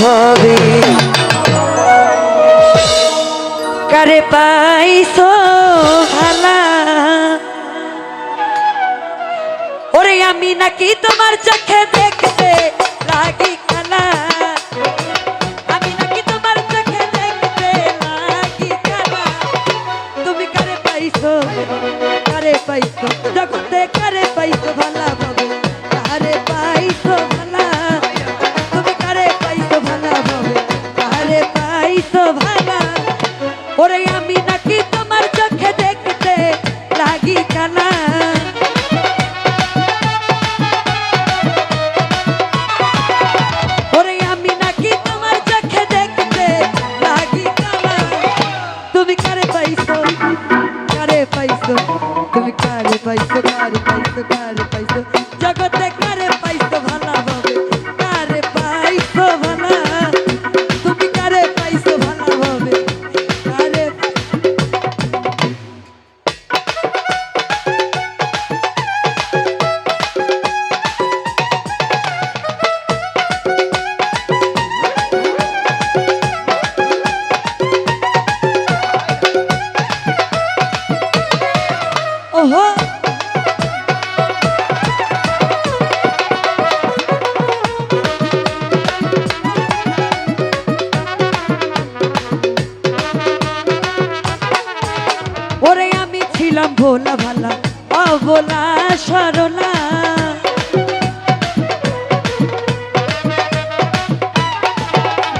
ভবে। কারে পাইছো ভালা? ওরে আমি নাকি তোমার চোখে দেখতে লাগি খালা। আমি নাকি তোমার চোখে দেখতে লাগি খালা। তুমি পাইছো কারে পাইছো কারে পাইছো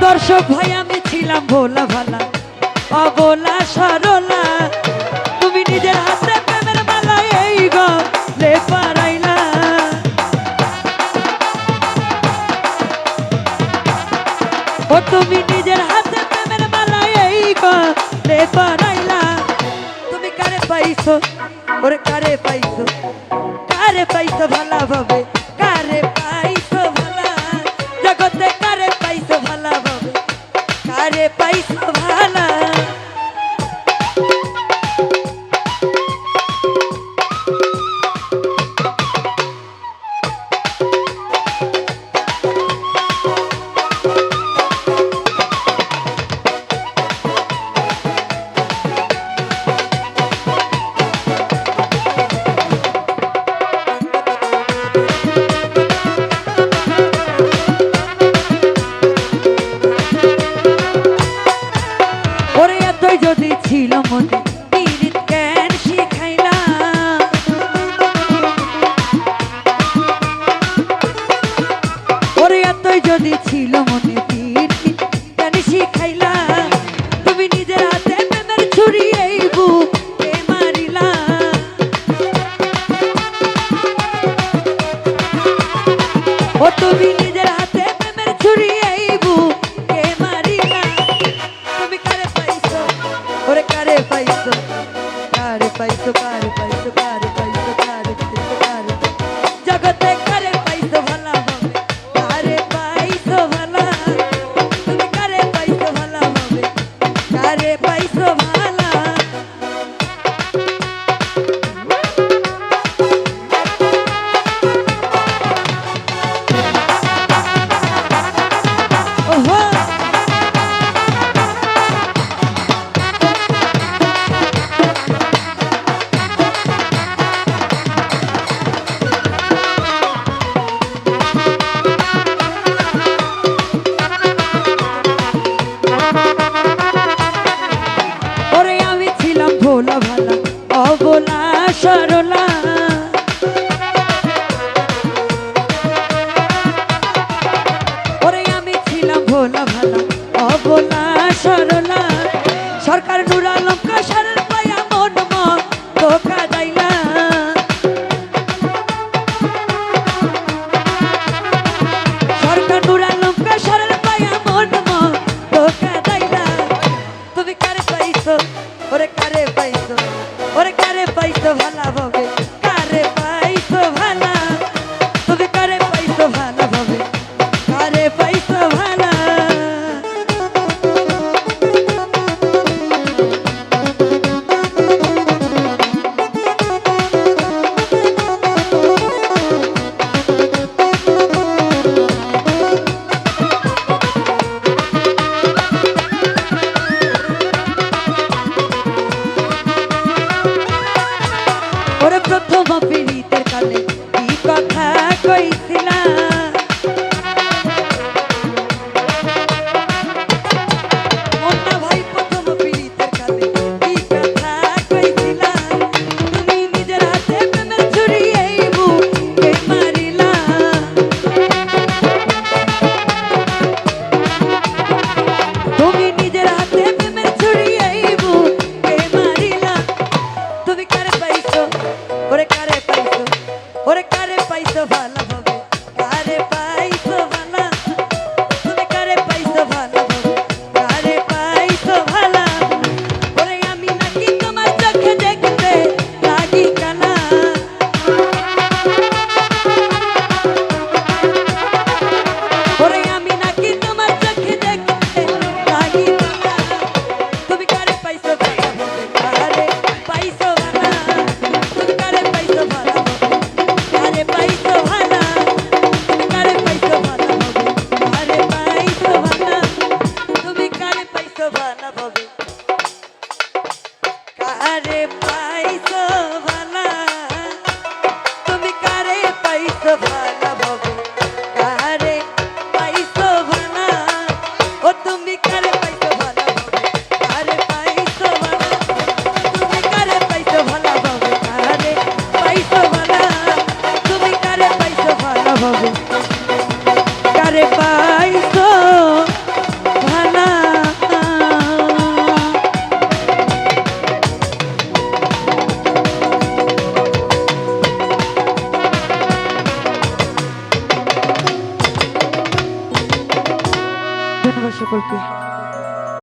দর্শক ভাই, আমি ছিলাম ভোলা ভালা, অবলা সরলা। তুমি নিজের হাতে প্রেমের মালা এই গলে পারাইলা। ও তুমি নিজের হাতে প্রেমের মালা এই গলে পারাইলা। তুমি কারে পাইছো? ওরে কারে পাইছো? কারে পাইছো ভালা ভাবে যদি ছিল মনে কেন শিখাইলা। তুমি নিজের হাতে প্রেমের ছুরি এই বুকে মারিলা। ও তুমি নিজের হাতে প্রেমের ছুরি এই বুকে মারিলা। তুমি কারে পাইছো? ওরে কারে পাইছো? কারে পাইছো? কারে অবলা